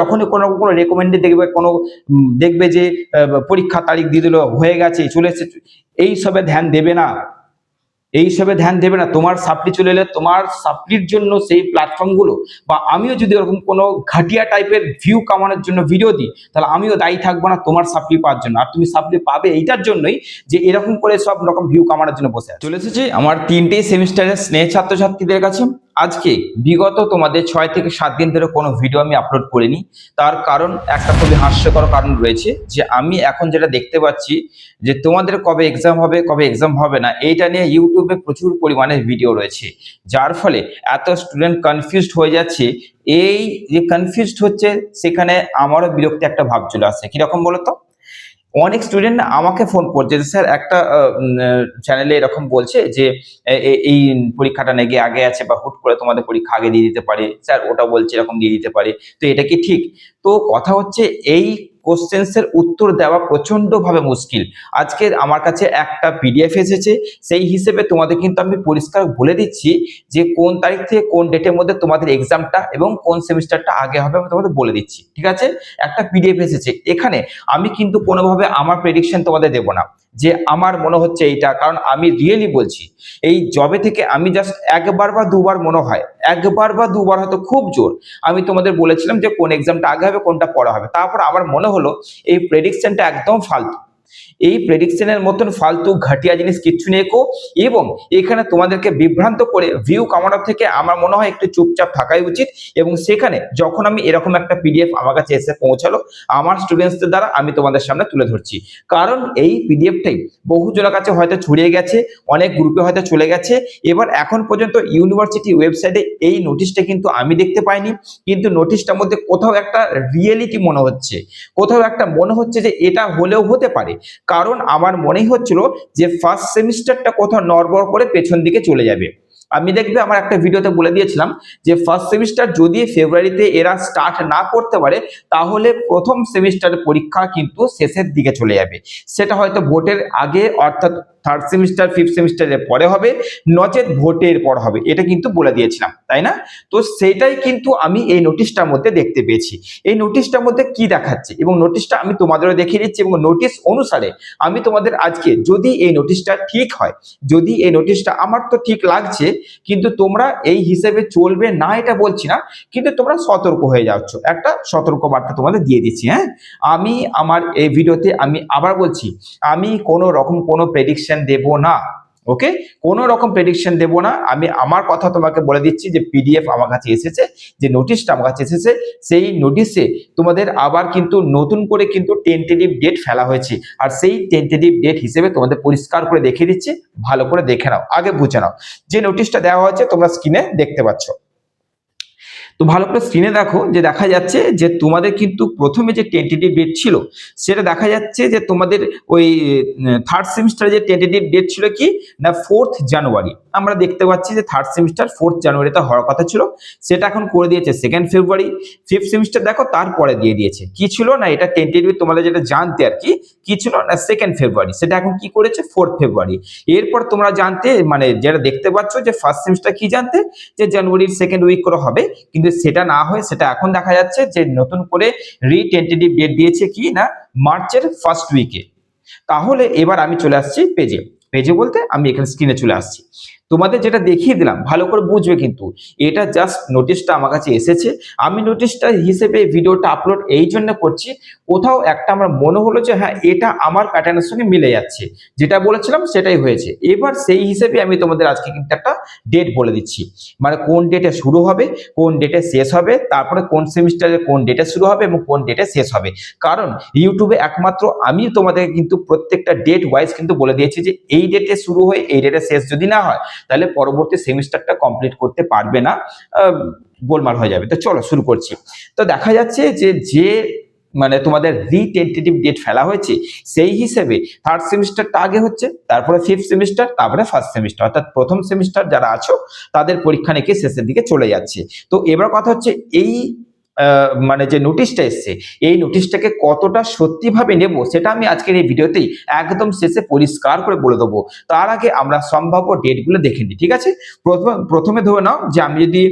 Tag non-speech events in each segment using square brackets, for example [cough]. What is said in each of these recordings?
যখনই কোনো কোনো রেকমেন্ডে দেখবে, কোনো দেখবে যে পরীক্ষা তারিখ দিয়ে দিল, হয়ে গেছে, চলে এসেছে, এই সবে ধ্যান দেবে না। এই সবে ধ্যান দেবে না, তোমার সাপ্লি চলে এলে তোমার সাপ্লির জন্য সেই প্ল্যাটফর্মগুলো বা আমিও যদি ওরকম কোনো ঘাটিয়া টাইপের ভিউ কামানোর জন্য ভিডিও দিই, তাহলে আমিও দায়ী থাকব না তোমার সাপ্লি পাওয়ার জন্য। আর তুমি সাপ্লি পাবে এইটার জন্যই যে এরকম করে সব রকম ভিউ কামানোর জন্য বসে। চলে এসেছি আমার তিনটেই সেমিস্টারের স্নেহ ছাত্রছাত্রীদের কাছে। আজকে বিগত তোমাদের ছয় থেকে সাত দিন ধরে কোনো ভিডিও আমি আপলোড করিনি। তার কারণ একটা খুবই হাস্যকর কারণ রয়েছে যে আমি এখন যেটা দেখতে পাচ্ছি যে তোমাদের কবে এক্সাম হবে, কবে এক্সাম হবে না, এইটা নিয়ে ইউটিউবে প্রচুর পরিমাণে ভিডিও রয়েছে। যার ফলে এত স্টুডেন্ট কনফিউজড হয়ে যাচ্ছে। এই যে কনফিউজড হচ্ছে, সেখানে আমারও বিরক্তি একটা ভাব চলে আসছে। কীরকম বলো তো অনেক স্টুডেন্ট আমাকে ফোন করছে যে, স্যার, একটা চ্যানেলে এরকম বলছে যে এই পরীক্ষাটা নাকি আগে আছে বা হুট করে তোমাদের পরীক্ষা আগে দিয়ে দিতে পারে। স্যার, ওটা বলছে, এরকম দিয়ে দিতে পারে। তো এটা কি ঠিক? তো কথা হচ্ছে, এই কোশ্চেন্সের উত্তর দেওয়া প্রচণ্ডভাবে মুশকিল। আজকে আমার কাছে একটা পিডিএফ এসেছে, সেই হিসেবে তোমাদের কিন্তু আমি পরিষ্কার বলে দিচ্ছি যে কোন তারিখ থেকে কোন ডেটের মধ্যে তোমাদের এক্সামটা এবং কোন সেমিস্টারটা আগে হবে আমি তোমাদের বলে দিচ্ছি, ঠিক আছে? একটা পিডিএফ এসেছে। এখানে আমি কিন্তু কোনোভাবে আমার প্রেডিকশন তোমাদের দেবো না। যে আমার মনে হচ্ছে এইটা, কারণ আমি রিয়েলি বলছি, এই জবে থেকে আমি জাস্ট একবার বা দুবার মনে হয়, একবার বা দুবার হয়তো খুব জোর, আমি তোমাদের বলেছিলাম যে কোন এক্সামটা আগে হবে, কোনটা পড়া হবে। তারপর আমার মনে হলো এই প্রেডিকশনটা একদম ফালতু। এই প্রেডিকশনের মতন ফালতু ঘাটিয়া জিনিস কিচ্ছু নেই কো। এবং এখানে তোমাদেরকে বিভ্রান্ত করে ভিউ কামানোর থেকে আমার মনে হয় একটু চুপচাপ থাকাই উচিত। এবং সেখানে যখন আমি এরকম একটা পিডিএফ আমার কাছে এসে পৌঁছালো, আমার স্টুডেন্টসদের দ্বারা আমি তোমাদের সামনে তুলে ধরছি। কারণ এই পিডিএফটাই বহুজনের কাছে হয়তো ছড়িয়ে গেছে, অনেক গ্রুপে হয়তো চলে গেছে। এবার এখন পর্যন্ত ইউনিভার্সিটি ওয়েবসাইটে এই নোটিশটা কিন্তু আমি দেখতে পাইনি। কিন্তু নোটিশটার মধ্যে কোথাও একটা রিয়েলিটি মনে হচ্ছে। কোথাও একটা মনে হচ্ছে যে এটা হলেও হতে পারে। কারণ আমার মনেই হচ্ছিল যে ফার্স্ট সেমিস্টারটা কোথাও নড়বড় করে পেছন দিকে চলে যাবে। আমি দেখবে আমার একটা ভিডিওতে বলে দিয়েছিলাম যে ফার্স্ট সেমিস্টার যদি ফেব্রুয়ারিতে এরা স্টার্ট না করতে পারে, তাহলে প্রথম সেমিস্টারের পরীক্ষা কিন্তু শেষের দিকে চলে যাবে। সেটা হয়তো ভোটের আগে অর্থাৎ থার্ড সেমিস্টার ফিফথ সেমিস্টারের পরে হবে, নচেত ভোটের পর হবে, এটা কিন্তু বলে দিয়েছিলাম, তাই না? তো সেটাই কিন্তু আমি এই নোটিশটার মধ্যে দেখতে পেয়েছি। এই নোটিশটার মধ্যে কি দেখাচ্ছে? এবং নোটিশটা আমি তোমাদেরও দেখিয়ে দিচ্ছি এবং নোটিশ অনুসারে আমি তোমাদের আজকে যদি এই নোটিশটা ঠিক হয়, যদি এই নোটিশটা আমার তো ঠিক লাগছে কিন্তু তোমরা এই হিসেবে চলবে না, এটা বলছি না, কিন্তু তোমরা সতর্ক হয়ে যাচ্ছ। একটা সতর্ক বার্তা তোমাদের দিয়ে দিচ্ছি হ্যাঁ? আমি আমার এই ভিডিওতে আমি আবার বলছি, আমি কোনো রকম কোনো প্রেডিকশন দেব না। ওকে কোনো রকম প্রেডিকশন দেবো না। আমি আমার কথা তোমাকে বলে দিচ্ছি যে পিডিএফ আমার কাছে এসেছে, যে নোটিশটা আমার কাছে এসেছে, সেই নোটিশে তোমাদের আবার কিন্তু নতুন করে কিন্তু টেন্টেটিভ ডেট ফেলা হয়েছে। আর সেই টেন্টেটিভ ডেট হিসেবে তোমাদের পরিষ্কার করে দেখিয়ে দিচ্ছি, ভালো করে দেখে নাও, আগে বুঝে নাও। যে নোটিশটা দেওয়া হয়েছে, তোমরা স্ক্রিনে দেখতে পাচ্ছ। তো ভালো করে স্ক্রিনে দেখো যে দেখা যাচ্ছে যে তোমাদের কিন্তু প্রথমে যে টেন্টেটিভ ডেট ছিল, সেটা দেখা যাচ্ছে যে তোমাদের ওই থার্ড সেমিস্টারে যে টেন্টেটিভ ডেট ছিল কি? না ফোর্থ জানুয়ারি আমরা দেখতে পাচ্ছি যে থার্ড সেমিস্টার ফোর্থ জানুয়ারিতে হওয়ার কথা ছিল। সেটা এখন করে দিয়েছে সেকেন্ড ফেব্রুয়ারি ফিফথ সেমিস্টার দেখো তারপরে দিয়ে দিয়েছে। কি ছিল না, এটা টেন্টেটিভ তোমাদের যেটা জানতে আর কি কি ছিল না সেকেন্ড ফেব্রুয়ারি সেটা এখন কি করেছে? ফোর্থ ফেব্রুয়ারি এরপর তোমরা জানতে মানে যেটা দেখতে পাচ্ছ যে ফার্স্ট সেমিস্টার কি জানতে? যে জানুয়ারির সেকেন্ড উইক করে হবে। কিন্তু সেটা না হয়, সেটা এখন দেখা যাচ্ছে যে নতুন করে রিটেন্টেটিভ ডেট দিয়েছে কি না? মার্চের ফার্স্ট উইকে তাহলে এবার আমি চলে আসছি পেজে পেজে বলতে আমি এখানে স্ক্রিনে চলে আসছি। তোমাদের যেটা দেখিয়ে দিলাম, ভালো করে বুঝবে কিন্তু। এটা জাস্ট নোটিশটা আমার কাছে এসেছে। আমি নোটিশটা হিসেবে ভিডিওটা আপলোড এই জন্য করছি, কোথাও একটা আমার মনে হলো যে হ্যাঁ এটা আমার প্যাটার্নের সঙ্গে মিলে যাচ্ছে। যেটা বলেছিলাম, সেটাই হয়েছে। এবার সেই হিসেবে আমি তোমাদের আজকে কিন্তু একটা ডেট বলে দিচ্ছি। মানে কোন ডেটে শুরু হবে, কোন ডেটে শেষ হবে, তারপরে কোন সেমিস্টারে কোন ডেটে শুরু হবে এবং কোন ডেটে শেষ হবে। কারণ ইউটিউবে একমাত্র আমি তোমাদেরকে কিন্তু প্রত্যেকটা ডেট ওয়াইজ কিন্তু বলে দিয়েছি যে, এই ডেটে শুরু হয়ে, এই ডেটে শেষ যদি না হয় তাহলে পরবর্তী সেমিস্টারটা কমপ্লিট করতে পারবে না গোলমাল হয়ে যাবে। তো চলো শুরু করছি। তো দেখা যাচ্ছে যে যে মানে তোমাদের রিটেন্টেটিভ ডেট ফেলা হয়েছে, সেই হিসেবে থার্ড সেমিস্টারটা আগে হচ্ছে, তারপরে ফিফথ সেমিস্টার তারপরে ফার্স্ট সেমিস্টার অর্থাৎ প্রথম সেমিস্টার যারা আছো, তাদের পরীক্ষা নাকি শেষের দিকে চলে যাচ্ছে। তো এবার কথা হচ্ছে এই মানে যে নোটিশটা এসছে, এই নোটিশটাকে কতটা সত্যিভাবে নেব সেটা আমি আজকের এই ভিডিওতেই একদম শেষে পরিষ্কার করে বলে দেবো। তার আগে আমরা সম্ভাব্য ডেটগুলো দেখে নিই, ঠিক আছে? প্রথমে ধরে নাও যে আমি যদি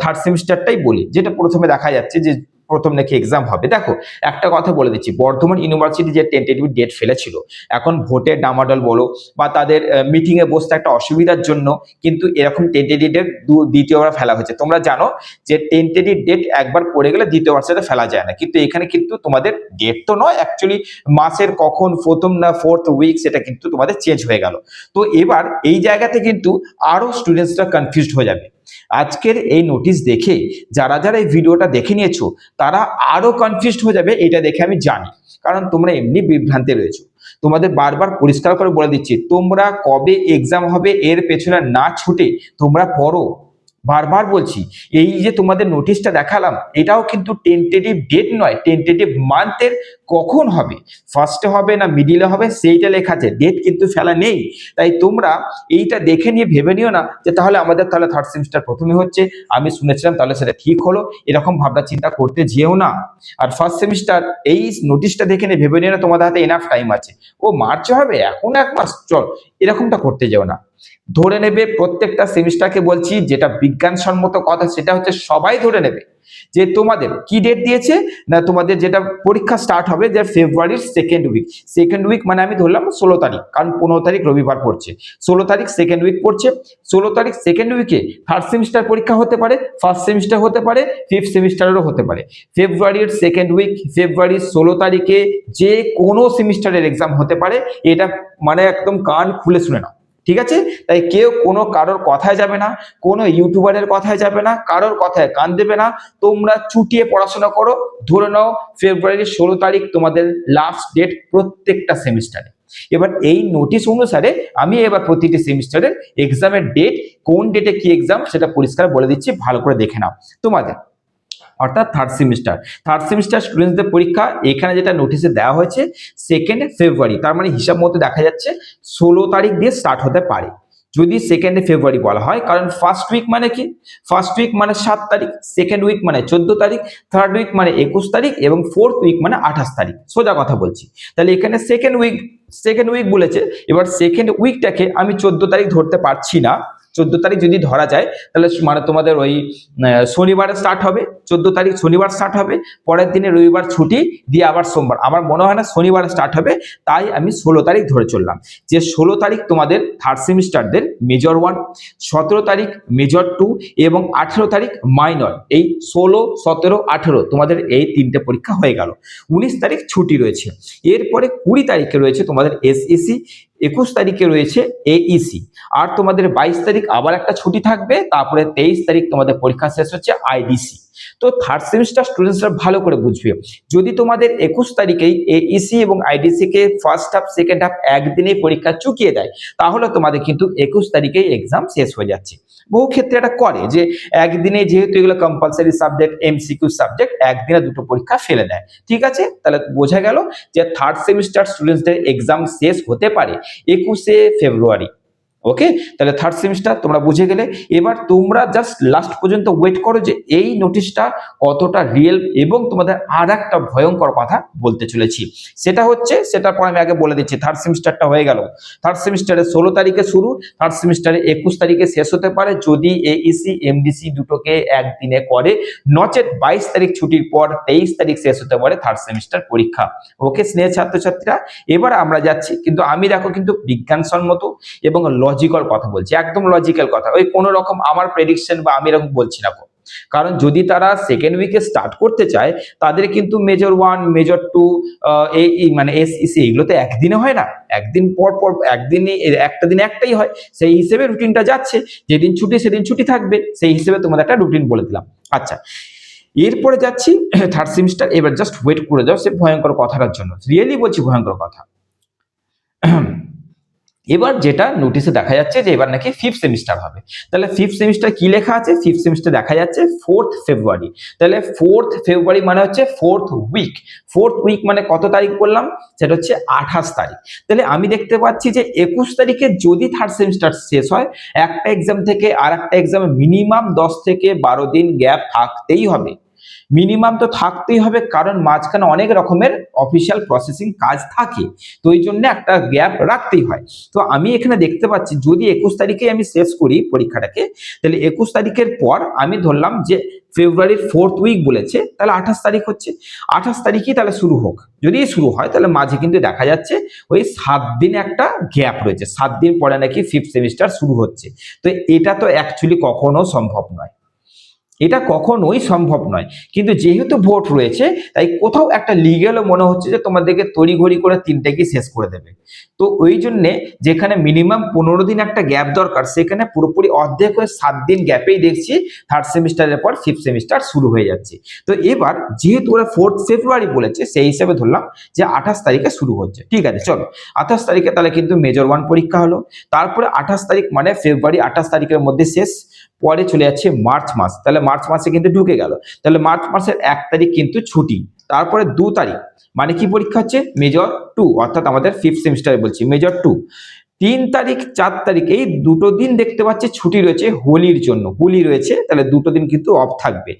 থার্ড সেমিস্টারটাই বলি, যেটা প্রথমে দেখা যাচ্ছে যে প্রথম নাকি এক্সাম হবে। দেখো, একটা কথা বলে দিচ্ছি, বর্ধমান ইউনিভার্সিটি যে টেন্টেটিভ ডেট ফেলেছিল, এখন ভোটের ডামাডল বলো বা তাদের মিটিং এ বসতে একটা অসুবিধার জন্য কিন্তু এরকম টেন্টেটিভ ডেট দ্বিতীয়বার ফেলা হয়েছে। তোমরা জানো যে টেন্টেটিভ ডেট একবার পড়ে গেলে দ্বিতীয়বার সেটা ফেলা যায় না। কিন্তু এখানে কিন্তু তোমাদের ডেট তো নয় অ্যাকচুয়ালি মাসের কখন, প্রথম না ফোর্থ উইক সেটা কিন্তু তোমাদের চেঞ্জ হয়ে গেল। তো এবার এই জায়গাতে কিন্তু আরও স্টুডেন্টসরা কনফিউজড হয়ে যাবে। আজকের এই নোটিশ দেখে যারা যারা এই ভিডিওটা দেখে নিয়েছো, তারা আরও কনফিউজড হয়ে যাবে, এটা দেখে আমি জানি। কারণ তোমরা এমনি বিভ্রান্তে রয়েছো। তোমাদের বারবার পরিষ্কার করে বলে দিচ্ছি, তোমরা কবে এক্সাম হবে, এর পেছনে না ছুটে তোমরা পড়ো। বারবার বলছি, এই যে তোমাদের নোটিশটা দেখালাম, এটাও কিন্তু টেন্টেটিভ ডেট নয় টেন্টেটিভ মান্থের কখন হবে? ফার্স্টে হবে না মিডিলে হবে? সেইটা লেখা আছে। ডেট কিন্তু ফেলা নেই। তাই তোমরা এইটা দেখে নিয়ে ভেবে নিও না যে তাহলে আমাদের তাহলে থার্ড সেমিস্টার প্রথমে হচ্ছে। আমি শুনেছিলাম তাহলে সেটা ঠিক হলো। এরকম ভাবনা চিন্তা করতে যেও না। আর ফার্স্ট সেমিস্টার এই নোটিশটা দেখে নিয়ে ভেবে নিও না, তোমাদের হাতে এনাফ টাইম আছে। ও মার্চে হবে? এখন এক মাস? চল, এরকমটা করতে যেও না। ধরে নেবে প্রত্যেকটা সেমিস্টারকে বলছি, যেটা বিজ্ঞানসম্মত কথা সেটা হচ্ছে সবাই ধরে নেবে। যে তোমাদের কি ডেট দিয়েছে? না, তোমাদের যেটা পরীক্ষা স্টার্ট হবে যে ফেব্রুয়ারির সেকেন্ড উইক সেকেন্ড উইক মানে আমি ধরলাম ষোলো তারিখ, কারণ পনেরো তারিখ রবিবার পড়ছে। ষোলো তারিখ সেকেন্ড উইক পড়ছে। ষোলো তারিখ সেকেন্ড উইকে থার্ড সেমিস্টার পরীক্ষা হতে পারে ফার্স্ট সেমিস্টার হতে পারে ফিফথ সেমিস্টারেরও হতে পারে। ফেব্রুয়ারির সেকেন্ড উইক ফেব্রুয়ারির ষোলো তারিখে যে কোনো সেমিস্টারের এক্সাম হতে পারে, এটা মানে একদম কান খুলে শুনে নাও। ঠিক আছে? তাই কেউ কোনো কারোর কথায় যাবে না, কোনো ইউটিউবারের কথায় যাবে না, কারোর কথায় কান দেবে না। তোমরা চুটিয়ে পড়াশোনা করো, ধরে নাও ফেব্রুয়ারির ষোলো তারিখ তোমাদের লাস্ট ডেট প্রত্যেকটা সেমিস্টারে এবার এই নোটিশ অনুসারে আমি এবার প্রতিটি সেমিস্টারের এক্সামের ডেট কোন ডেটে কি এক্সাম সেটা পরিষ্কার বলে দিচ্ছি, ভালো করে দেখে নাও। তোমাদের অর্থাৎ থার্ড সেমিস্টার থার্ড সেমিস্টার স্টুডেন্টসদের পরীক্ষা, এখানে যেটা নোটিশে দেওয়া হয়েছে সেকেন্ড ফেব্রুয়ারি তার মানে হিসাব মতো দেখা যাচ্ছে ষোলো তারিখ দিয়ে স্টার্ট হতে পারে। যদি সেকেন্ড ফেব্রুয়ারি বলা হয়, কারণ ফার্স্ট উইক মানে কি? ফার্স্ট উইক মানে সাত তারিখ সেকেন্ড উইক মানে চোদ্দ তারিখ থার্ড উইক মানে একুশ তারিখ, এবং ফোর্থ উইক মানে আঠাশ তারিখ। সোজা কথা বলছি। তাহলে এখানে সেকেন্ড উইক সেকেন্ড উইক বলেছে, এবার সেকেন্ড উইকটাকে আমি চোদ্দ তারিখ ধরতে পারছি না। চোদ্দ তারিখ যদি ধরা যায়, তাহলে মানে তোমাদের ওই শনিবারে স্টার্ট হবে, চোদ্দ তারিখ শনিবার স্টার্ট হবে, পরের দিনে রবিবার ছুটি দিয়ে আবার সোমবার। আমার মনে হয় না শনিবার স্টার্ট হবে, তাই আমি ষোলো তারিখ ধরে চললাম। যে ষোলো তারিখ তোমাদের থার্ড সেমিস্টারদের মেজর ওয়ান সতেরো তারিখ মেজর টু এবং আঠেরো তারিখ মাইনর এই ষোলো, সতেরো, আঠেরো তোমাদের এই তিনটে পরীক্ষা হয়ে গেল। উনিশ তারিখ ছুটি রয়েছে। এরপরে কুড়ি তারিখে রয়েছে তোমাদের এসএসসি একুশ তারিখে রয়েছে এইসি আর তোমাদের বাইশ তারিখ আবার একটা ছুটি থাকবে, তারপরে তেইশ তারিখ তোমাদের পরীক্ষা শেষ হচ্ছে আইডিসি তো থার্ড সেমিস্টার স্টুডেন্টসরা ভালো করে বুঝবে। যদি তোমাদের একুশ তারিখেই এইসি এবং আইডিসি কে ফার্স্ট হাফ সেকেন্ড হাফ একদিনেই পরীক্ষা চুকিয়ে দেয়, তাহলে তোমাদের কিন্তু একুশ তারিখেই এক্সাম শেষ হয়ে যাচ্ছে। বহু ক্ষেত্রে এটা করে যে একদিনে যেহেতু এগুলো কম্পালসারি সাবজেক্ট এমসিকিউ সাবজেক্ট একদিনে দুটো পরীক্ষা ফেলে দেয়। ঠিক আছে? তাহলে বোঝা গেল যে থার্ড সেমিস্টার স্টুডেন্টসদের এক্সাম শেষ হতে পারে। একুশে ফেব্রুয়ারি। ওকে তাহলে থার্ড সেমিস্টার তোমরা বুঝে গেলে। এবার তোমরা জাস্ট লাস্ট পর্যন্ত ওয়েট করো যে এই নোটিশটা কতটা রিয়েল এবং তোমাদের আর একটা ভয়ঙ্কর কথা বলতে চলেছি। সেটা হচ্ছে, সেটার পর আমি আগে বলে দিচ্ছি থার্ড সেমিস্টারটা হয়ে গেল। থার্ড সেমিস্টারে ষোলো তারিখে শুরু থার্ড সেমিস্টারে একুশ তারিখে শেষ হতে পারে। যদি এইসি এমডিসি দুটোকে একদিনে করে, নচেত বাইশ তারিখ ছুটির পর তেইশ তারিখ শেষ হতে পারে থার্ড সেমিস্টার পরীক্ষা। ওকে স্নেহ ছাত্রছাত্রীরা, এবার আমরা যাচ্ছি, কিন্তু আমি দেখো কিন্তু বিজ্ঞানসম্মত এবং লজিক্যাল কথা বলছি, একদম লজিক্যাল কথা। ওই কোনো রকম আমার প্রেডিকশন বা আমি এরকম বলছি না কারণ যদি তারা সেকেন্ড উইকে স্টার্ট করতে চায়, তাদের কিন্তু মেজর ওয়ান মেজর টু এই মানে এসইসি এগুলো তো একদিনে হয় না। একদিন পর পর, একদিনই, একটা দিন একটাই হয়। সেই হিসেবে রুটিনটা যাচ্ছে। যেদিন ছুটি, সেদিন ছুটি থাকবে। সেই হিসেবে তোমাদের একটা রুটিন বলে দিলাম। আচ্ছা এরপরে যাচ্ছি [clears throat] থার্ড সেমিস্টার এবার জাস্ট ওয়েট করে যাও সে ভয়ঙ্কর কথাটার জন্য। রিয়েলি বলছি ভয়ঙ্কর কথা। [clears throat] এবার যেটা নোটিশে দেখা যাচ্ছে যে এবার নাকি ফিফথ সেমিস্টার হবে। তাহলে ফিফথ সেমিস্টার কি লেখা আছে? ফিফথ সেমিস্টার দেখা যাচ্ছে ফোর্থ ফেব্রুয়ারি তাহলে ফোর্থ ফেব্রুয়ারি মানে হচ্ছে ফোর্থ উইক ফোর্থ উইক মানে কত তারিখ বললাম? সেটা হচ্ছে আঠাশ তারিখ। তাহলে আমি দেখতে পাচ্ছি যে একুশ তারিখে যদি থার্ড সেমিস্টার শেষ হয়, একটা এক্সাম থেকে আর একটা এক্সামে মিনিমাম দশ থেকে বারো দিন গ্যাপ থাকতেই হবে। মিনিমাম তো থাকতেই হবে, কারণ মাঝখানে অনেক রকমের অফিসিয়াল প্রসেসিং কাজ থাকে। তো এই জন্য একটা গ্যাপ রাখতেই হয়। তো আমি এখানে দেখতে পাচ্ছি, যদি একুশ তারিখে আমি শেষ করি পরীক্ষাটাকে, তাহলে একুশ তারিখের পর আমি ধরলাম যে ফেব্রুয়ারির ফোর্থ উইক বলেছে, তাহলে আঠাশ তারিখ হচ্ছে। আঠাশ তারিখই তাহলে শুরু হোক। যদি শুরু হয়, তাহলে মাঝে কিন্তু দেখা যাচ্ছে ওই সাত দিন একটা গ্যাপ রয়েছে। সাত দিন পরে নাকি ফিফথ সেমিস্টার শুরু হচ্ছে। তো এটা তো অ্যাকচুয়ালি কখনো সম্ভব নয়। এটা কখনোই সম্ভব নয়। কিন্তু যেহেতু ভোট রয়েছে, তাই কোথাও একটা লিগেলও মনে হচ্ছে যে তোমাদেরকে তড়িঘড়ি করে তিনটেকে শেষ করে দেবে। তো ওই জন্যে যেখানে মিনিমাম পনেরো দিন একটা গ্যাপ দরকার, সেখানে পুরোপুরি অর্ধেক হয়ে সাত দিন গ্যাপেই দেখছি থার্ড সেমিস্টারের পর ফিফথ সেমিস্টার শুরু হয়ে যাচ্ছে। তো এবার যেহেতু ওরা ফোর্থ ফেব্রুয়ারি বলেছে, সেই হিসাবে ধরলাম যে আঠাশ তারিখে শুরু হচ্ছে। ঠিক আছে, চলো। আঠাশ তারিখে তাহলে কিন্তু মেজর ওয়ান পরীক্ষা হলো। তারপরে আঠাশ তারিখ মানে ফেব্রুয়ারি আঠাশ তারিখের মধ্যে শেষ। পরে চলে যাচ্ছে মার্চ মাস। তাহলে মার্চ মাসে কিন্তু ঢুকে গেল। তাহলে মার্চ মাসের এক তারিখ কিন্তু ছুটি। তারপরে দু তারিখ। মানে কি পরীক্ষা হচ্ছে? মেজর টু, অর্থাৎ আমাদের ফিফথ সেমিস্টারে বলছি, মেজর টু। তিন তারিখ, চার তারিখ, এই দুটো দিন দেখতে পাচ্ছি ছুটি রয়েছে হোলির জন্য। হোলি রয়েছে, তাহলে দুটো দিন কিন্তু অফ থাকবে।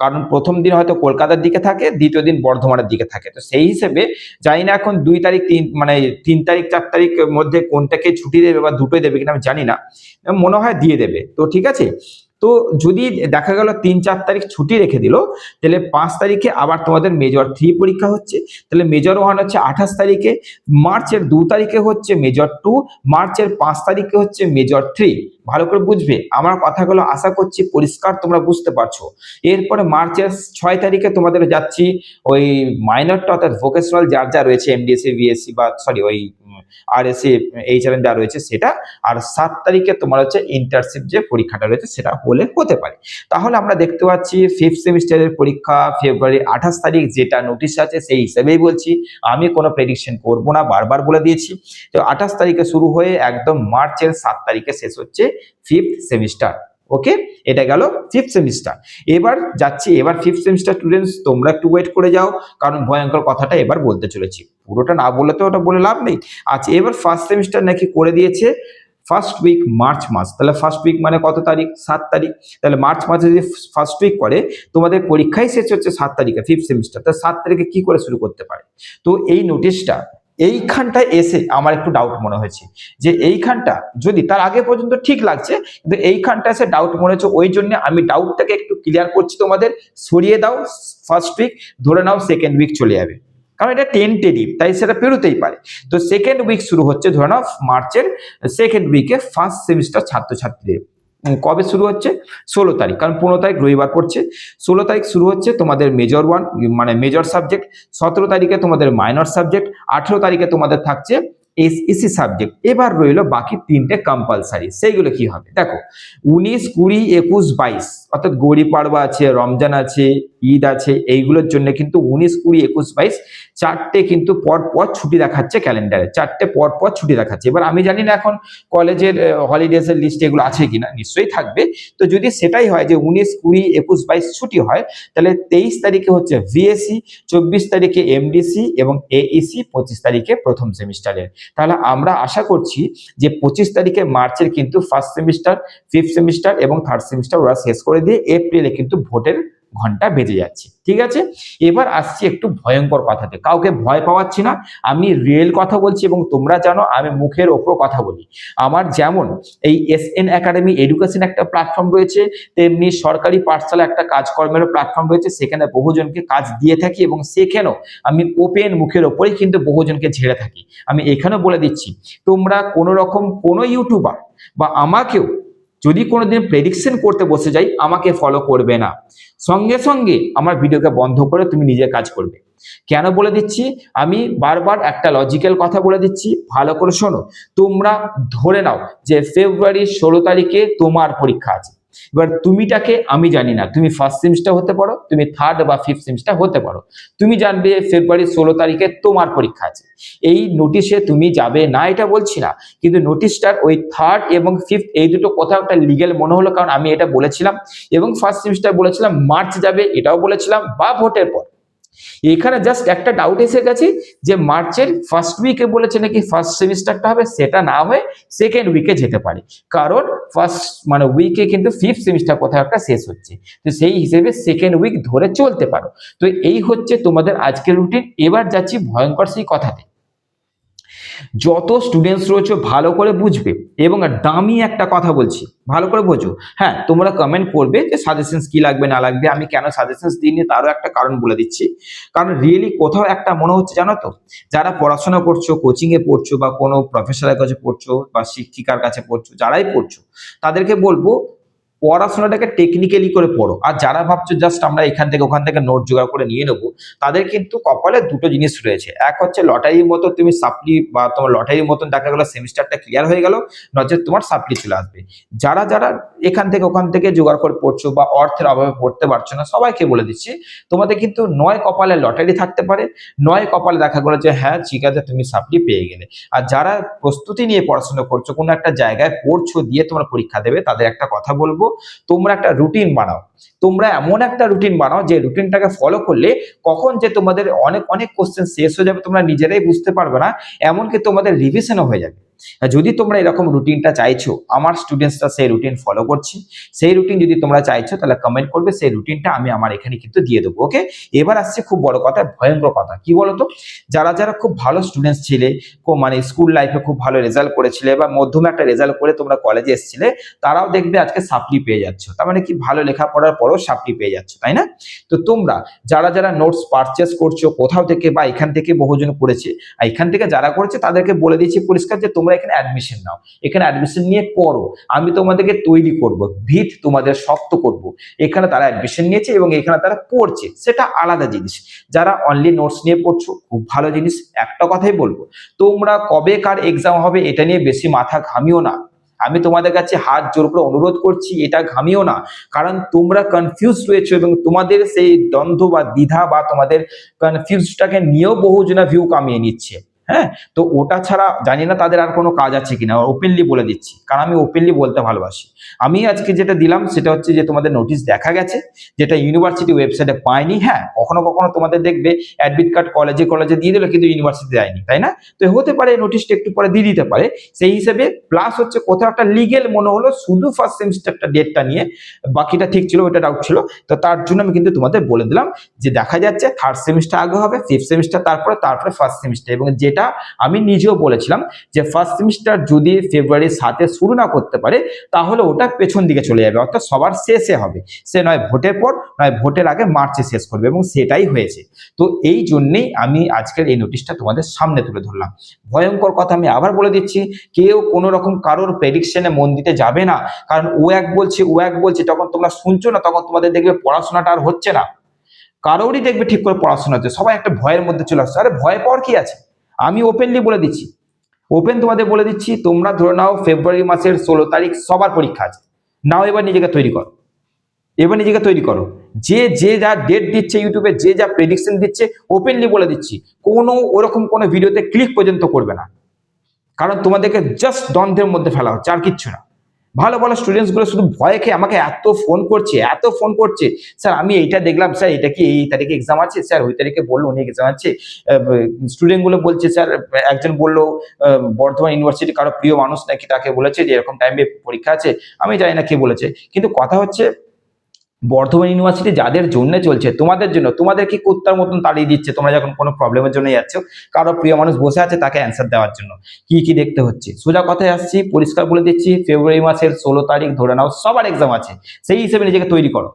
কারণ প্রথম দিন হয়তো কলকাতার দিকে থাকে, দ্বিতীয় দিন বর্ধমানের দিকে থাকে। তো সেই হিসেবে জানি না এখন দুই তারিখ, তিন মানে তিন তারিখ, চার তারিখ মধ্যে কোনটাকে ছুটি দেবে বা দুটোই দেবে কিনা আমি জানি না। মনে হয় দিয়ে দেবে। তো ঠিক আছে? তো যদি দেখা গেল তিন চার তারিখ ছুটি রেখে দিল, তাহলে পাঁচ তারিখে আবার তোমাদের মেজর থ্রি পরীক্ষা হচ্ছে। তাহলে মেজর ওয়ান হচ্ছে আঠাশ তারিখে, মার্চের দু তারিখে হচ্ছে মেজর টু মার্চের পাঁচ তারিখে হচ্ছে মেজর থ্রি ভালো করে বুঝবে, আমার কথাগুলো আশা করছি পরিষ্কার তোমরা বুঝতে পারছ। এরপরে মার্চের ছয় তারিখে তোমাদের যাচ্ছি, ওই মাইনরটা অর্থাৎ ভোকেশনাল যার যা রয়েছে এমডিএসসি বিএসসি বা সরি ওই আর এসি এইচ আর যা রয়েছে সেটা, আর সাত তারিখে তোমার হচ্ছে ইন্টারশিপ যে পরীক্ষাটা রয়েছে সেটা হলে হতে পারে। তাহলে আমরা দেখতে পাচ্ছি ফিফথ সেমিস্টারের পরীক্ষা ফেব্রুয়ারি আঠাশ তারিখ যেটা নোটিশ আছে সেই হিসেবেই বলছি। আমি কোনো প্রেডিকশন করব না, বারবার বলে দিয়েছি। তো আঠাশ তারিখে শুরু হয়ে একদম মার্চের সাত তারিখে শেষ হচ্ছে ফিফথ সেমিস্টার ওকে এটা গেল ফিফথ সেমিস্টার এবার যাচ্ছি, এবার ফিফথ সেমিস্টার স্টুডেন্টস তোমরা একটু ওয়েট করে যাও, কারণ ভয়ঙ্কর কথাটা এবার বলতে চলেছি। পুরোটা না বললে তো ওটা বলে লাভ নেই। আচ্ছা এবার ফার্স্ট সেমিস্টার নাকি করে দিয়েছে? ফার্স্ট উইক মার্চ মাস। তাহলে ফার্স্ট উইক মানে কত তারিখ? সাত তারিখ। তাহলে মার্চ মাসে যদি ফার্স্ট উইক করে, তোমাদের পরীক্ষাই শেষ হচ্ছে সাত তারিখে ফিফথ সেমিস্টার তাহলে সাত তারিখে কি করে শুরু করতে পারে? তো এই নোটিশটা এইখানটায় এসে আমার একটু ডাউট মনে হয়েছে। যে এইখানটা যদি তার আগে পর্যন্ত ঠিক লাগছে, কিন্তু এইখানটা এসে ডাউট মনে হচ্ছে ওই জন্য আমি ডাউটটাকে একটু ক্লিয়ার করছি তোমাদের, সরিয়ে দাও ফার্স্ট উইক ধরে নাও সেকেন্ড উইক চলে যাবে। কারণ এটা টেন্টেটিভ তাই সেটা পেরোতেই পারে। তো সেকেন্ড উইক শুরু হচ্ছে, ধরে নাও, মার্চের সেকেন্ড উইকে ফার্স্ট সেমিস্টার ছাত্রছাত্রীদের। কবে শুরু হচ্ছে? ষোলো তারিখ। কারণ পনেরো তারিখ রবিবার পড়ছে। ষোলো তারিখ শুরু হচ্ছে তোমাদের মেজর ওয়ান মানে মেজর সাবজেক্ট সতেরো তারিখে তোমাদের মাইনর সাবজেক্ট আঠেরো তারিখে তোমাদের থাকছে এসইসি সাবজেক্ট এবার রইল বাকি তিনটে কম্পালসারি সেইগুলো কি হবে? দেখো, উনিশ, কুড়ি, একুশ, বাইশ, অর্থাৎ গৌরী পাড়বা আছে, রমজান আছে, ঈদ আছে, এইগুলোর জন্য কিন্তু উনিশ, কুড়ি, একুশ, বাইশ, চারটে কিন্তু পর পর ছুটি দেখাচ্ছে ক্যালেন্ডারে। চারটে পর পর ছুটি দেখাচ্ছে। এবার আমি জানি না এখন কলেজের হলিডেজ এর লিস্ট এগুলো আছে কিনা। নিশ্চয়ই থাকবে। তো যদি সেটাই হয় যে উনিশ, কুড়ি, একুশ, বাইশ ছুটি হয়, তাহলে তেইশ তারিখে হচ্ছে ভিএসসি চব্বিশ তারিখে এমডিসি এবং এইসি পঁচিশ তারিখে প্রথম সেমিস্টারের তাহলে আমরা আশা করছি যে পঁচিশ তারিখে মার্চের কিন্তু ফার্স্ট সেমিস্টার ফিফথ সেমিস্টার এবং থার্ড সেমিস্টার ওরা শেষ করে দিয়ে এপ্রিলে কিন্তু ভোটের ঘণ্টা বেজে যাচ্ছে, ঠিক আছে? এবার আসছি একটু ভয়ঙ্কর কথাতে, কাউকে ভয় পাওয়াচ্ছি না, আমি রিয়েল কথা বলছি এবং তোমরা জানো আমি মুখের ওপর কথা বলি। আমার যেমন এই এস এন একাডেমি এডুকেশন একটা প্ল্যাটফর্ম রয়েছে, তেমনি সরকারি পাঠশালা একটা কাজকর্মেরও প্ল্যাটফর্ম রয়েছে, সেখানে বহুজনকে কাজ দিয়ে থাকি এবং সেখানেও আমি ওপেন মুখের ওপরেই কিন্তু বহুজনকে ঝেড়ে থাকি। আমি এখানেও বলে দিচ্ছি, তোমরা কোনো রকম কোনো ইউটিউবার বা আমাকেও যদি কোনোদিন প্রেডিকশন করতে বসে যাই, আমাকে ফলো করবে না। সঙ্গে সঙ্গে আমার ভিডিওকে বন্ধ করে তুমি নিজের কাজ করবে। কেন বলে দিচ্ছি? আমি বারবার একটা লজিক্যাল কথা বলে দিচ্ছি। ভালো করে শোনো। তোমরা ধরে নাও যে ফেব্রুয়ারি ষোলো তারিখে তোমার পরীক্ষা আছে। এবার তুমিটাকে আমি জানি না। তুমি ফার্স্ট সেমিস্টার হতে পারো, তুমি থার্ড বা ফিফথ সেমিস্টার হতে পারো। তুমি জানবে ফেব্রুয়ারি ষোলো তারিখে তোমার পরীক্ষা আছে। এই নোটিশে তুমি যাবে না, এটা বলছি না। কিন্তু নোটিশটার ওই থার্ড এবং ফিফথ এই দুটো কথা একটা লিগেল মনে হলো, কারণ আমি এটা বলেছিলাম এবং ফার্স্ট সেমিস্টার বলেছিলাম, মার্চ যাবে, এটাও বলেছিলাম, বা ভোটের পর। এখানে জাস্ট একটা ডাউট এসে গেছে যে মার্চের ফার্স্ট উইকে বলেছে নাকি ফার্স্ট সেমিস্টারটা হবে, সেটা না হয়ে সেকেন্ড উইকে যেতে পারে। কারণ ফার্স্ট মানে উইকে কিন্তু ফিফথ সেমিস্টার কোথাও একটা শেষ হচ্ছে। তো সেই হিসেবে সেকেন্ড উইক ধরে চলতে পারো। তো এই হচ্ছে তোমাদের আজকের রুটিন এবার যাচ্ছি ভয়ঙ্কর সেই কথাতে। যত স্টুডেন্টস রয়েছে ভালো করে বুঝবে এবং দামি একটা কথা বলছি, ভালো করে বোঝো। হ্যাঁ তোমরা কমেন্ট করবে যে সাজেশনস কি লাগবে, না লাগবে, আমি কেন সাজেশনস দিইনি তারও একটা কারণ বলে দিচ্ছি। কারণ রিয়েলি কোথাও একটা মনে হচ্ছে, জানো তো? যারা পড়াশোনা করছ কোচিং এ পড়ছো বা কোনো প্রফেসরের কাছে পড়ছো বা শিক্ষিকার কাছে পড়ছো, যারাই পড়ছো, তাদেরকে বলব পড়াশোনাটাকে টেকনিক্যালি করে পড়ো। আর যারা ভাবছ জাস্ট আমরা এখান থেকে ওখান থেকে নোট জোগাড় করে নিয়ে নেব, তাদের কিন্তু কপালে দুটো জিনিস রয়েছে। এক হচ্ছে লটারির মতো তুমি সাপ্লি বা তোমার লটারির মতন দেখা গেলো সেমিস্টারটা ক্লিয়ার হয়ে গেল নচেত তোমার সাপ্লি চলে আসবে। যারা যারা এখান থেকে ওখান থেকে জোগাড় করে পড়ছো বা অর্থের অভাবে পড়তে পারছ না, সবাইকে বলে দিচ্ছি, তোমাদের কিন্তু নয় কপালে লটারি থাকতে পারে, নয় কপালে দেখা গেলো যে হ্যাঁ ঠিক আছে, তুমি সাপ্লি পেয়ে গেলে। আর যারা প্রস্তুতি নিয়ে পড়াশোনা করছ, কোনো একটা জায়গায় পড়ছো দিয়ে তোমরা পরীক্ষা দেবে, তাদের একটা কথা বলব তোমরা একটা রুটিন বানাও। তোমরা এমন একটা রুটিন বানাও যে রুটিনটাকে ফলো করলে কখন যে তোমাদের অনেক অনেক কোশ্চেন শেষ হয়ে যাবে তোমরা নিজেরাই বুঝতে পারবে না, এমনকি তোমাদের রিভিশনও হয়ে যাবে। যদি তোমরা এরকম রুটিনটা চাইছো, আমার স্টুডেন্টসরা সেই রুটিন ফলো করছি। সেই রুটিন যদি তোমরা চাইছো, তাহলে কমেন্ট করবে, সেই রুটিনটা আমি আমার এখানে কিন্তু দিয়ে দেবো ওকে এবার আসছে খুব বড় কথা, ভয়ঙ্কর কথা। কি বলতো? যারা যারা খুব ভালো স্টুডেন্টস ছিলে মানে স্কুল লাইফে খুব ভালো রেজাল্ট করেছিলে বা মধ্যমে একটা রেজাল্ট করে তোমরা কলেজে এসেছিলে, তারাও দেখবে আজকে সাপ্লি পেয়ে যাচ্ছ। তার মানে কি? ভালো লেখাপড়ার পরও সাপ্লি পেয়ে যাচ্ছ, তাই না? তো তোমরা, যারা যারা নোটস পারচেস করছ, কোথাও থেকে বা এখান থেকে বহুজন করেছে এখান থেকে যারা করেছে, তাদেরকে বলে দিয়েছি পরিষ্কার যে তোমরা এখানে অ্যাডমিশন নাও। এখানে অ্যাডমিশন নিয়ে করো। আমি তোমাদেরকে তৈরি করব। ভিত তোমাদের শক্ত করব। এখানে তারা অ্যাডমিশন নিয়েছে এবং এখানে তারা পড়ছে। সেটা আলাদা জিনিস। যারা অনলি নোটস নিয়ে পড়ছো, খুব ভালো জিনিস। একটা কথাই বলব, তোমরা কবে কার এক্সাম হবে এটা নিয়ে বেশি মাথা ঘামিও না। আমি তোমাদের কাছে হাত জোর করে অনুরোধ করছি, এটা ঘামিও না। কারণ তোমরা কনফিউজ রয়েছে এবং তোমাদের সেই দ্বন্দ্ব বা দ্বিধা বা তোমাদের কনফিউজটাকে নিয়েও বহুজনা ভিউ কামিয়ে নিচ্ছে। হ্যাঁ? তো ওটা ছাড়া জানি না তাদের আর কোনো কাজ আছে কিনা ওপেনলি বলে দিচ্ছি, কারণ আমি ওপেনলি বলতে ভালোবাসি। আমি আজকে যেটা দিলাম সেটা হচ্ছে যে তোমাদের নোটিশ দেখা গেছে, যেটা ইউনিভার্সিটি ওয়েবসাইটে পায়নি হ্যাঁ কখনো কখনো তোমাদের দেখবে অ্যাডমিট কার্ড কলেজে কলেজে দিয়ে দিলো, কিন্তু ইউনিভার্সিটি দেয়নি তাই না? তো হতে পারে নোটিশটা একটু পরে দিয়ে দিতে পারে, সেই হিসেবে প্লাস হচ্ছে কোথাও একটা লিগেল মনে হলো, শুধু ফার্স্ট সেমিস্টারটা ডেটটা নিয়ে বাকিটা ঠিক ছিল ওটা ডাউট ছিল, তো তার জন্য আমি কিন্তু তোমাদের বলে দিলাম যে দেখা যাচ্ছে থার্ড সেমিস্টার আগে হবে ফিফথ সেমিস্টার তারপরে তারপরে ফার্স্ট সেমিস্টার এবং যেটা আমি নিজেও বলেছিলাম যে ফার্স্ট সেমিস্টার যদি ফেব্রুয়ারির সাথে শুরু না করতে পারে, তাহলে ওটা পেছন দিকে চলে যাবে। অর্থাৎ সবার শেষে হবে। সে নয় ভোটের পর, নয় ভোটের আগে মার্চে শেষ করবে এবং সেটাই হয়েছে। তো এই জন্যেই আমি আজকের এই নোটিশটা তোমাদের সামনে তুলে ধরলাম। ভয়ঙ্কর কথা আমি আবার বলে দিচ্ছি, কেউ কোনো রকম কারোর প্রেডিকশনে মন দিতে যাবে না। কারণ ও এক বলছে, ও এক বলছে, তখন তোমরা শুনছো না, তখন তোমাদের দেখবে পড়াশোনাটা আর হচ্ছে না। কারোরই দেখবে ঠিক করে পড়াশোনা হচ্ছে সবাই একটা ভয়ের মধ্যে চলে আসছে। আরে ভয় পাওয়ার কি আছে? আমি ওপেনলি বলে দিচ্ছি। ওপেন তোমাদের বলে দিচ্ছি, তোমরা ধরে নাও ফেব্রুয়ারি মাসের ষোলো তারিখ সবার পরীক্ষা আছে। নাও এবার নিজেকে তৈরি করো। এবার নিজেকে তৈরি করো। যে যে যা ডেট দিচ্ছে ইউটিউবে যে যা প্রেডিকশন দিচ্ছে ওপেনলি বলে দিচ্ছি। কোনো ওরকম কোনো ভিডিওতে ক্লিক পর্যন্ত করবে না। কারণ তোমাদেরকে জাস্ট দ্বন্দ্বের মধ্যে ফেলা হচ্ছে, আর কিচ্ছু না। ভালো ভালো স্টুডেন্টসগুলো শুধু ভয় খেয়ে আমাকে এত ফোন করছে, এত ফোন করছে। স্যার, আমি এইটা দেখলাম, স্যার, এটা কি এই তারিখে এক্সাম আছে? স্যার, ওই তারিখে বলল উনি এক্সাম আছে। স্টুডেন্টগুলো বলছে, স্যার, একজন বলল বর্ধমান ইউনিভার্সিটি কারও প্রিয় মানুষ নাকি তাকে বলেছে যে এরকম টাইমে পরীক্ষা আছে। আমি জানি না কে বলেছে। কিন্তু কথা হচ্ছে বর্ধমান ইউনিভার্সিটি যাদের জন্য চলছে, তোমাদের জন্য, তোমাদের কি কুত্তার মতন তাড়িয়ে দিচ্ছে তোমরা যখন কোনো প্রবলেমের জন্য যাচ্ছ? কারও প্রিয় মানুষ বসে আছে তাকে অ্যান্সার দেওয়ার জন্য। কি কি দেখতে হচ্ছে? সোজা কথায় আসছি, পরিষ্কার বলে দিচ্ছি ফেব্রুয়ারি মাসের ষোলো তারিখ ধরে নাও, সবার এক্সাম আছে। সেই হিসেবে নিজেকে তৈরি করো।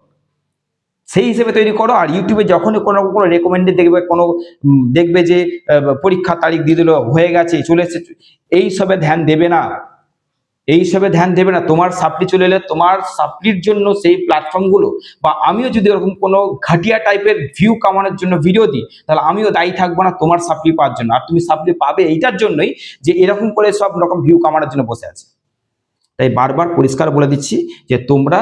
সেই হিসেবে তৈরি করো আর ইউটিউবে যখনই কোনো কোনো রেকমেন্ডে দেখবে, কোনো দেখবে যে পরীক্ষা তারিখ দিয়ে দিল, হয়ে গেছে, চলে এসেছে, এই সবে ধ্যান দেবে না। এই হিসাবে ধ্যান দেবে না। তোমার সাপ্লি চলে এলে তোমার সাপ্লির জন্য সেই প্ল্যাটফর্মগুলো বা আমিও যদি এরকম কোনো ঘাটিয়া টাইপের ভিউ কামানোর জন্য ভিডিও দিই, তাহলে আমিও দায়ী থাকব না তোমার সাপ্লি পাওয়ার জন্য। আর তুমি সাপ্লি পাবে এইটার জন্যই যে এরকম করে সব রকম ভিউ কামানোর জন্য বসে আছে। তাই বারবার পরিষ্কার বলে দিচ্ছি যে তোমরা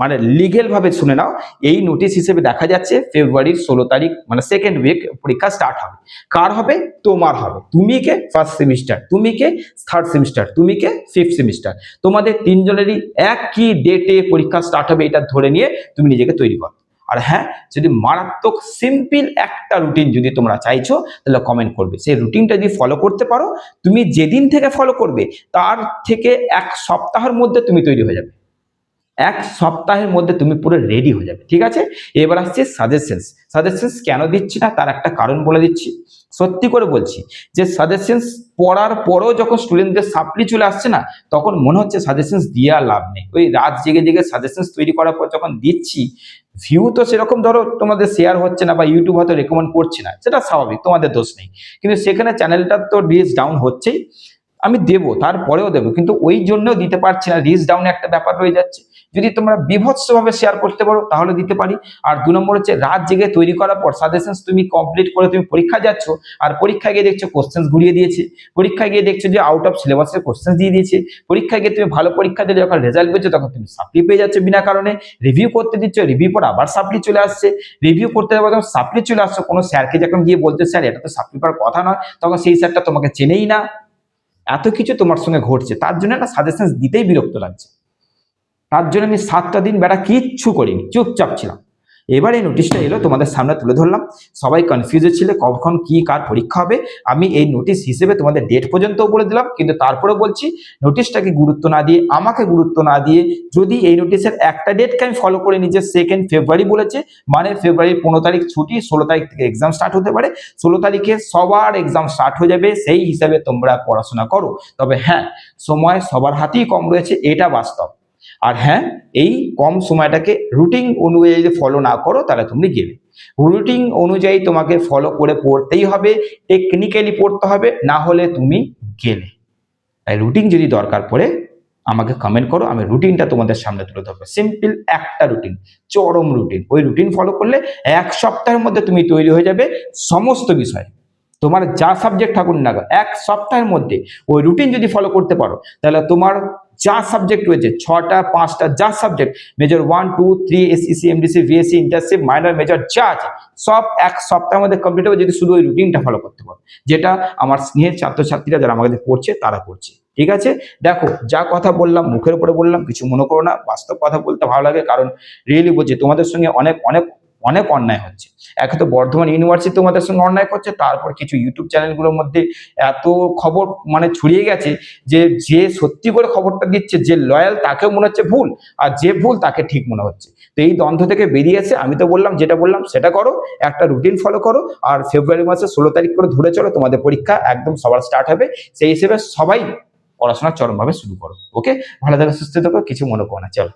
মানে লিগেলভাবে শুনে নাও। এই নোটিশ হিসেবে দেখা যাচ্ছে ফেব্রুয়ারির ষোলো তারিখ মানে সেকেন্ড উইক পরীক্ষা স্টার্ট হবে। কার হবে? তোমার হবে। তুমি কে? ফার্স্ট সেমিস্টার তুমি কে? থার্ড সেমিস্টার তুমি কে? ফিফথ সেমিস্টার তোমাদের তিনজনেরই একই ডেটে পরীক্ষা স্টার্ট হবে, এটা ধরে নিয়ে তুমি নিজেকে তৈরি করো। আর হ্যাঁ যদি মারাত্মক সিম্পল একটা রুটিন যদি তোমরা চাইছো, তাহলে কমেন্ট করবে। সেই রুটিনটা যদি ফলো করতে পারো, তুমি যেদিন থেকে ফলো করবে, তার থেকে এক সপ্তাহের মধ্যে তুমি তৈরি হয়ে যাবে। এক সপ্তাহের মধ্যে তুমি পুরো রেডি হয়ে যাবে, ঠিক আছে? এবার আসছে সাজেশনস সাজেশনস কেন দিচ্ছি না? তার একটা কারণ বলে দিচ্ছি। সত্যি করে বলছি যে সাজেশনস পড়ার পরেও যখন স্টুডেন্টদের সাপ্লি চলে আসছে না, তখন মনে হচ্ছে সাজেশনস আর লাভ নেই। ওই রাত জেগে জেগে সাজেশনস তৈরি করার পর যখন দিচ্ছি ভিউ তো সেরকম ধরো তোমাদের শেয়ার হচ্ছে না বা ইউটিউব হয়তো রেকমেন্ড করছে না, সেটা স্বাভাবিক, তোমাদের দোষ নেই। কিন্তু সেখানে চ্যানেলটা তো রিচ ডাউন হচ্ছেই। আমি দেবো, তারপরেও দেবো, কিন্তু ওই জন্যও দিতে পারছি না। রিচ ডাউনে একটা ব্যাপার রয়ে যাচ্ছে। যদি তোমরা বিভৎসভাবে শেয়ার করতে পারো, তাহলে দিতে পারি। আর দু নম্বর হচ্ছে, রাত জেগে তৈরি করার পর সাজেশনস তুমি কমপ্লিট করে তুমি পরীক্ষা যাচ্ছ, আর পরীক্ষায় গিয়ে দেখছ কোশ্চেন্স ঘুরিয়ে দিয়েছে। পরীক্ষায় গিয়ে দেখছ যে আউট অফ সিলেবাসের কোশ্চেন্স দিয়ে দিয়েছে। পরীক্ষায় গিয়ে তুমি ভালো পরীক্ষা দিলে যখন রেজাল্ট পেয়েছ, তখন তুমি সাপ্লি পেয়ে যাচ্ছ বিনা কারণে। রিভিউ করতে দিচ্ছ রিভিউ পর আবার সাপ্লি চলে আসছে। রিভিউ করতে যাব যখন সাপ্লি চলে আসছো, কোনো স্যারকে যখন গিয়ে বলতে স্যার, এটা তো সাপ্লি পাওয়ার কথা নয়, তখন সেই স্যারটা তোমাকে চেনেই না। এত কিছু তোমার সঙ্গে ঘটছে। তার জন্য একটা সাজেশন দিতেই বিরক্ত লাগছে। তার জন্য আমি সাতটা দিন বেড়া কিচ্ছু করিনি, চুপচাপ ছিলাম। এবার এই নোটিশটা এলো, তোমাদের সামনে তুলে ধরলাম। সবাই কনফিউজে ছিল, কখন কি কার পরীক্ষা হবে। আমি এই নোটিশ হিসেবে তোমাদের ডেট পর্যন্ত বলে দিলাম, কিন্তু তারপরে বলছি নোটিশটাকে গুরুত্ব না দিয়ে, আমাকে গুরুত্ব না দিয়ে যদি এই নোটিশের একটা ডেটকে আমি ফলো করে যে সেকেন্ড ফেব্রুয়ারি বলেছে মানে ফেব্রুয়ারির পনেরো তারিখ ছুটি, ষোলো তারিখ থেকে এক্সাম স্টার্ট হতে পারে, ষোলো তারিখে সবার এক্সাম স্টার্ট হয়ে যাবে, সেই হিসাবে তোমরা পড়াশোনা করো। তবে হ্যাঁ সময় সবার হাতেই কম রয়েছে, এটা বাস্তব। আর হ্যাঁ এই কম সময়টাকে রুটিন অনুযায়ী যদি ফলো না করো, তাহলে তুমি গেলে। রুটিন অনুযায়ী তোমাকে ফলো করে পড়তেই হবে টেকনিক্যালি পড়তে হবে, না হলে তুমি গেলে। তাই রুটিন যদি দরকার পড়ে, আমাকে কমেন্ট করো, আমি রুটিনটা তোমাদের সামনে তুলে ধরবো। সিম্পল একটা রুটিন, চরম রুটিন। ওই রুটিন ফলো করলে এক সপ্তাহের মধ্যে তুমি তৈরি হয়ে যাবে সমস্ত বিষয়। তোমার যা সাবজেক্ট থাকুন না এক সপ্তাহের মধ্যে ওই রুটিন যদি ফলো করতে পারো, তাহলে তোমার যা সাবজেক্ট রয়েছে, ছটা, পাঁচটা, যা subject major one two three ACC MDC VSC internship minor major যা আছে, সব এক সপ্তাহের মধ্যে কমপ্লিট হবে যদি শুধু ওই রুটিনটা ফলো করতে পারো। যেটা আমার স্নেহের ছাত্রছাত্রীরা যারা আমাদের পড়ছে, তারা করছে ঠিক আছে? দেখো, যা কথা বললাম, মুখের উপরে বললাম, কিছু মনে করো না, বাস্তব কথা বলতে ভালো লাগে, কারণ রিয়েলি বলছি, তোমাদের সঙ্গে অনেক অনেক অনেক অন্যায় হচ্ছে। একে তো বর্ধমান ইউনিভার্সিটি তোমাদের সঙ্গে অন্যায় করছে, তারপর কিছু ইউটিউব চ্যানেলগুলোর মধ্যে এত খবর মানে ছড়িয়ে গেছে যে যে সত্যি করে খবরটা দিচ্ছে, যে লয়াল তাকেও মনে হচ্ছে ভুল, আর যে ভুল তাকে ঠিক মনে হচ্ছে। তো এই দ্বন্দ্ব থেকে বেরিয়ে এসে আমি তো বললাম, যেটা বললাম সেটা করো, একটা রুটিন ফলো করো, আর ফেব্রুয়ারি মাসে ষোলো তারিখ করে ধরে চলো, তোমাদের পরীক্ষা একদম সবার স্টার্ট হবে। সেই হিসেবে সবাই পড়াশোনা চরমভাবে শুরু করো ওকে ভালো থাকো, সুস্থ থাকো, কিছু মনে করো না, চলো।